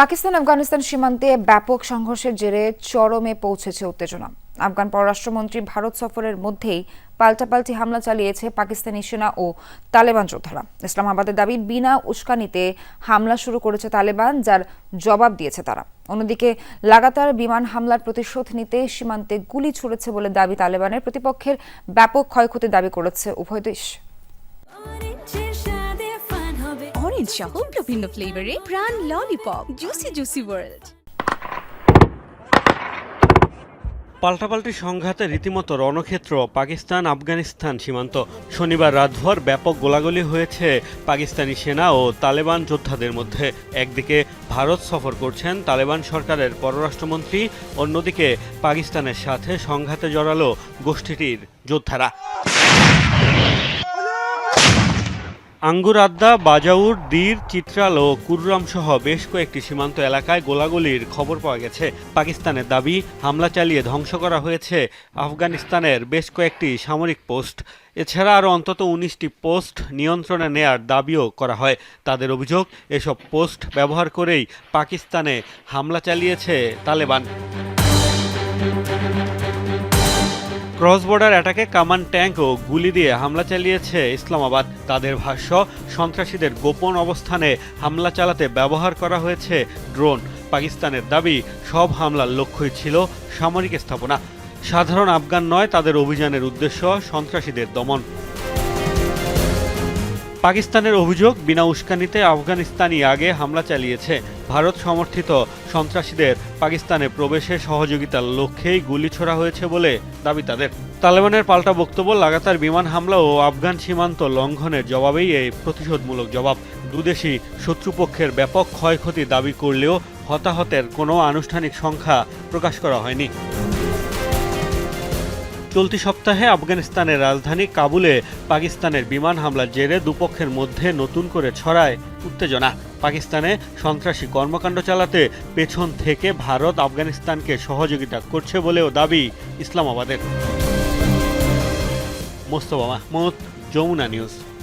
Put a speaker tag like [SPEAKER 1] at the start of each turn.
[SPEAKER 1] পাকিস্তান, আফগানিস্তান সীমান্তে ব্যাপক সংঘর্ষের জেরে চরমে পৌঁছেছে উত্তেজনা। আফগান পররাষ্ট্রমন্ত্রী ভারত সফরের মধ্যেই পাল্টাপাল্টি হামলা চালিয়েছে পাকিস্তানি সেনা ও তালেবান যোদ্ধারা। ইসলামাবাদের দাবি, বিনা উস্কানিতে হামলা শুরু করেছে তালেবান, যার জবাব দিয়েছে তারা। অন্যদিকে, লাগাতার বিমান হামলার প্রতিশোধ নিতে সীমান্তে গুলি ছুড়েছে বলে দাবি তালেবানের প্রতিপক্ষের। ব্যাপক ক্ষয়ক্ষতি দাবি করেছে উভয় দেশ।
[SPEAKER 2] অরেঞ্জ সহ বিভিন্ন ফ্লেভারে প্রাণ ললিপপ জুসি জুসি ওয়ার্ল্ড
[SPEAKER 3] পাল্টাপাল্টি সংঘাতে রীতিমতো রণক্ষেত্র, পাকিস্তান, আফগানিস্তান সীমান্ত। শনিবার রাতভর ব্যাপক গোলাগুলি হয়েছে পাকিস্তানি সেনা ও তালেবান যোদ্ধাদের মধ্যে। একদিকে ভারত সফর করছেন তালেবান সরকারের পররাষ্ট্রমন্ত্রী, অন্যদিকে পাকিস্তানের সাথে সংঘাতে জড়ালো গোষ্ঠীটির যোদ্ধারা। আঙ্গুরাদ্দা বাজাউর, দীর, চিত্রাল ও কুররাম সহ বেশ কয়েকটি সীমান্ত এলাকায় গোলাগুলির খবর পাওয়া গেছে। পাকিস্তানের দাবি, হামলা চালিয়ে ধ্বংস করা হয়েছে আফগানিস্তানের বেশ কয়েকটি সামরিক পোস্ট। এছাড়া আরও অন্তত উনিশটি পোস্ট নিয়ন্ত্রণে নেয়ার দাবিও করা হয়। তাদের অভিযোগ, এসব পোস্ট ব্যবহার করেই পাকিস্তানে হামলা চালিয়েছে তালেবান। ক্রস বর্ডার অ্যাটাকে কামান ট্যাঙ্ক ও গুলি দিয়ে হামলা চালিয়েছে ইসলামাবাদ। তাদের ভাষ্য, সন্ত্রাসীদের গোপন অবস্থানে হামলা চালাতে ব্যবহার করা হয়েছে ড্রোন। পাকিস্তানের দাবি, সব হামলার লক্ষ্যই ছিল সামরিক স্থাপনা। সাধারণ আফগান নয়, তাদের অভিযানের উদ্দেশ্য সন্ত্রাসীদের দমন। পাকিস্তানের অভিযোগ, বিনা উস্কানিতে আফগানিস্তানি আগে হামলা চালিয়েছে। ভারত সমর্থিত সন্ত্রাসীদের পাকিস্তানে প্রবেশে সহযোগিতার লক্ষ্যেই গুলি ছোড়া হয়েছে বলে দাবি তাদের। তালেবানের পাল্টা বক্তব্য, লাগাতার বিমান হামলা ও আফগান সীমান্ত লঙ্ঘনের জবাবেই এই প্রতিশোধমূলক জবাব। দুদেশই শত্রুপক্ষের ব্যাপক ক্ষয়ক্ষতি দাবি করলেও হতাহতের কোনো আনুষ্ঠানিক সংখ্যা প্রকাশ করা হয়নি। চলতি সপ্তাহে আফগানিস্তানের রাজধানী কাবুলে পাকিস্তানের বিমান হামলার জেরে দুপক্ষের মধ্যে নতুন করে ছড়ায় উত্তেজনা। পাকিস্তানে সন্ত্রাসী কর্মকাণ্ড চালাতে পেছন থেকে ভারত আফগানিস্তানকে সহযোগিতা করছে বলেও দাবি ইসলামাবাদের। মোস্তফা মাহমুদ, যমুনা নিউজ।